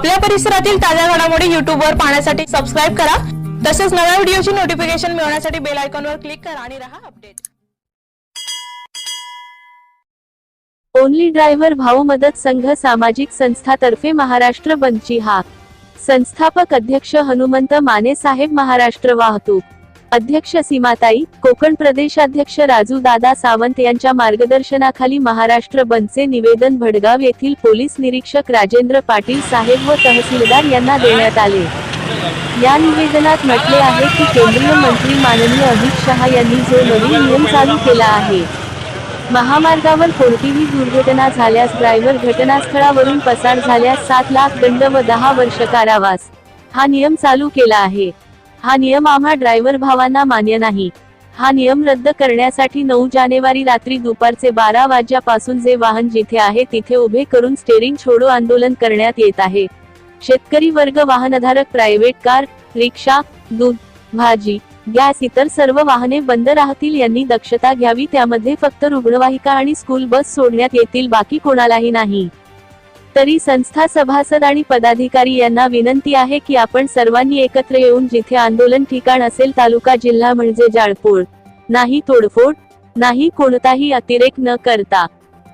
आपल्या परिसरातील ताज्या घडामोडी YouTube वर पाहण्यासाठी सबस्क्राईब करा. तसेच नव्या व्हिडिओची नोटिफिकेशन मिळवण्यासाठी बेल आयकॉनवर क्लिक करा आणि राहा अपडेट ओनली ड्रायव्हर भाऊ मदत संघ सामाजिक संस्थातर्फे महाराष्ट्र बंदची हाक संस्थापक अध्यक्ष हनुमंत माने साहेब महाराष्ट्र वाहतूक. अध्यक्ष सीमाताई कोकण प्रदेशाध्यक्ष राजू दादा सावंत यांच्या मार्गदर्शनाखाली महाराष्ट्र बंदचे निवेदन भडगाव येथील पोलीस निरीक्षक राजेंद्र पाटील साहेब व तहसीलदार यांना देण्यात आले. या निवेदनात म्हटले आहे की केंद्रीय मंत्री माननीय अमित शहा यांनी जो नवीन नियम चालू केला आहे महामार्गावर कोणतीही दुर्घटना झाल्यास ड्रायव्हर घटनास्थळावरून पसार झाल्यास सात लाख दंड व दहा वर्ष कारावास हा नियम चालू केला आहे. हा नियम आम्हा ड्रायव्हर भावांना मान्य नाही. हा नियम रद्द करण्यासाठी नऊ जानेवारी रात्री दुपारचे बारा वाजल्यापासून जे वाहन जिथे आहे तिथे उभे करून स्टेरिंग छोडो आंदोलन करण्यात येत आहे. शेतकरी वर्ग वाहनधारक प्रायव्हेट कार रिक्षा दूध भाजी गॅस इतर सर्व वाहने बंद राहतील यांनी दक्षता घ्यावी त्यामध्ये फक्त रुग्णवाहिका आणि स्कूल बस सोडण्यात येतील बाकी कोणालाही नाही. तरी संस्था सभासद आणि पदाधिकारी यांना विनंती आहे की आपण सर्वांनी एकत्र येऊन जिथे आंदोलन ठिकाण असेल तालुका जिल्हा म्हणजे जाळपोळ. नाही तोडफोड नाही कोणताही अतिरेक न करता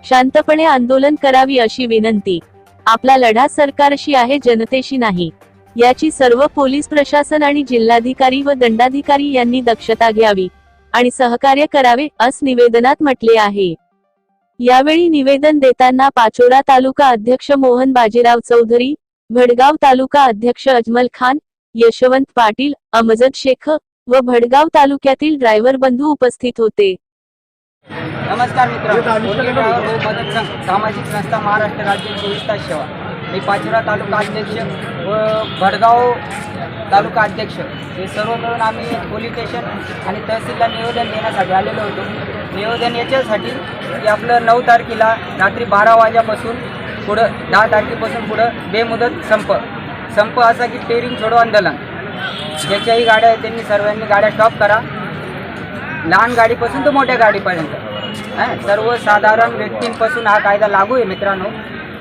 शांतपणे आंदोलन करावी अशी विनंती. आपला लढा सरकारशी आहे जनतेशी नाही. याची सर्व पोलीस प्रशासन आणि जिल्हाधिकारी व दंडाधिकारी यांनी दक्षता घ्यावी आणि सहकार्य करावे अस निवेदनात म्हटले आहे. यावेळी निवेदन देताना पाचोरा तालुका अध्यक्ष मोहन बाजीराव चौधरी भडगाव तालुका अध्यक्ष अजमल खान यशवंत पाटील अमजद शेख व भडगाव तालुक्यातील ड्रायव्हर बंधू उपस्थित होते. नमस्कार संघ सामाजिक संस्था महाराष्ट्र राज्य चोवीस तास सेवा. मी पाचोरा तालुका अध्यक्ष व भडगाव तालुका अध्यक्ष. हे सर्व मिळून आम्ही पोलीस स्टेशन आणि तहसीलला निवेदन देण्यासाठी आलेलो होतो. निवेदन याच्यासाठी की आपलं नऊ तारखेला रात्री बारा वाजेपासून पुढं दहा तारखेपासून पुढं बेमुदत संप. संप असा की टेरिंग छोडो आंदोलन ज्याच्याही गाड्या आहेत त्यांनी सर्वांनी गाड्या स्टॉप करा. लहान गाडीपासून तर मोठ्या गाडीपर्यंत. हां? सर्वसाधारण व्यक्तींपासून हा कायदा लागू आहे मित्रांनो.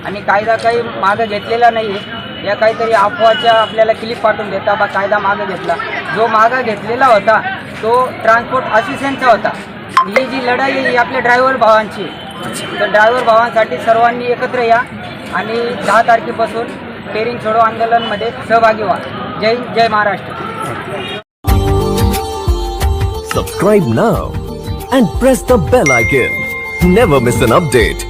आणि कायदा काही मागं घेतलेला नाही आहे या काहीतरी अफवाच्या आपल्याला क्लिप पाठवून देता बा कायदा मागं घेतला. जो मागं घेतलेला होता तो ट्रान्सपोर्ट असिस्टंटचा होता. ही जी लढाई आहे ही आपल्या ड्रायव्हर भावांची तर ड्रायव्हर भावांसाठी सर्वांनी एकत्र या आणि दहा तारखेपासून पेरिंग छोडो आंदोलनमध्ये सहभागी व्हा. जय जय Maharashtra. Subscribe now and press the bell icon never miss an update